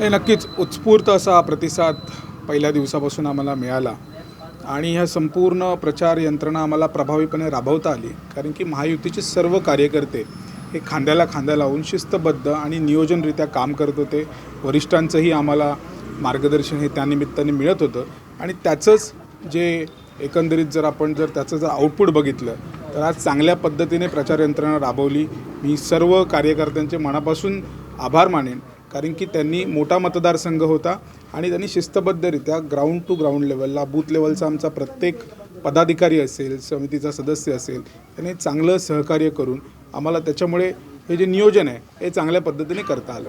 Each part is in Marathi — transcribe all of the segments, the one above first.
हे नक्कीच. उत्स्फूर्त असा प्रतिसाद पहिल्या दिवसापासून आम्हाला मिळाला. आणि ह्या संपूर्ण प्रचार यंत्रणा आम्हाला प्रभावीपणे राबवता आली. कारण की महायुतीचे सर्व कार्यकर्ते हे खांद्याला खांदा लावून शिस्तबद्ध आणि नियोजनरित्या काम करत होते. वरिष्ठांचंही आम्हाला मार्गदर्शन हे त्यानिमित्ताने मिळत होतं. आणि त्याचंच जे एकंदरीत जर आपण जर त्याचं जर आउटपुट बघितलं तर आज चांगल्या पद्धतीने प्रचार यंत्रणा राबवली. मी सर्व कार्यकर्त्यांचे मनापासून आभार मानेन. कारण की त्यांनी मोठा मतदारसंघ होता आणि त्यांनी शिस्तबद्धरित्या ग्राउंड टू ग्राउंड लेवलला बूथ लेवलचा आमचा प्रत्येक पदाधिकारी असेल समितीचा सदस्य असेल त्याने चांगलं सहकार्य करून आम्हाला त्याच्यामुळे हे जे नियोजन आहे हे चांगल्या पद्धतीने करता आलं.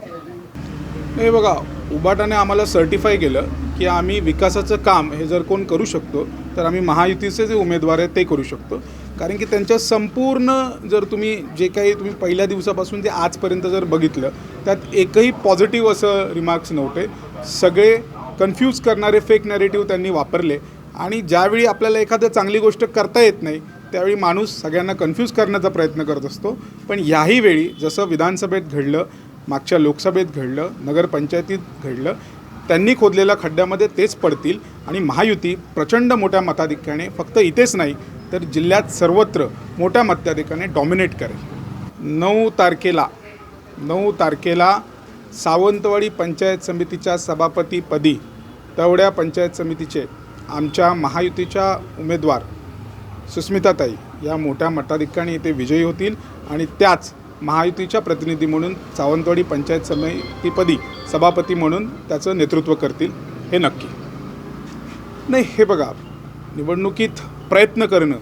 नाही बघा उबाटाने आम्हाला सर्टिफाय केलं की आम्ही विकासाचं काम हे जर कोण करू शकतो तर आम्ही महायुतीचे जे उमेदवार आहेत ते करू शकतो. कारण की त्यांच्या संपूर्ण जर तुम्ही जे काही तुम्ही पहिल्या दिवसापासून ते आजपर्यंत जर बघितलं त्यात एकही पॉझिटिव्ह असं रिमार्क्स नव्हते. सगळे कन्फ्यूज करणारे फेक नॅरेटिव्ह त्यांनी वापरले. आणि ज्यावेळी आपल्याला एखादं चांगली गोष्ट करता येत नाही त्यावेळी माणूस सगळ्यांना कन्फ्यूज करण्याचा प्रयत्न करत असतो. पण याही वेळी जसं विधानसभेत घडलं मागच्या लोकसभेत घडलं नगरपंचायतीत घडलं त्यांनी खोदलेल्या खड्ड्यामध्ये तेच पडतील. आणि महायुती प्रचंड मोठ्या मताधिक्याने फक्त इथेच नाही तर जिल्ह्यात सर्वत्र मोठ्या मत्याधिकाने डॉमिनेट करेल. नऊ तारखेला नऊ तारखेला सावंतवाडी पंचायत समितीच्या सभापतीपदी तेवढ्या पंचायत समितीचे आमच्या महायुतीच्या उमेदवार सुस्मिताताई या मोठ्या मताधिकाने इथे विजयी होतील आणि त्याच महायुतीच्या प्रतिनिधी म्हणून सावंतवाडी पंचायत समितीपदी सभापती म्हणून त्याचं नेतृत्व करतील हे नक्की. नाही हे बघा निवडणुकीत प्रयत्न करणं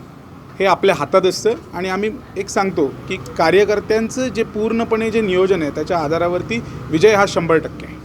हे आपल्या हातात असतं. आणि आम्ही एक सांगतो की कार्यकर्त्यांचं जे पूर्णपणे जे नियोजन आहे त्याच्या आधारावरती विजय हा शंभर टक्के आहे.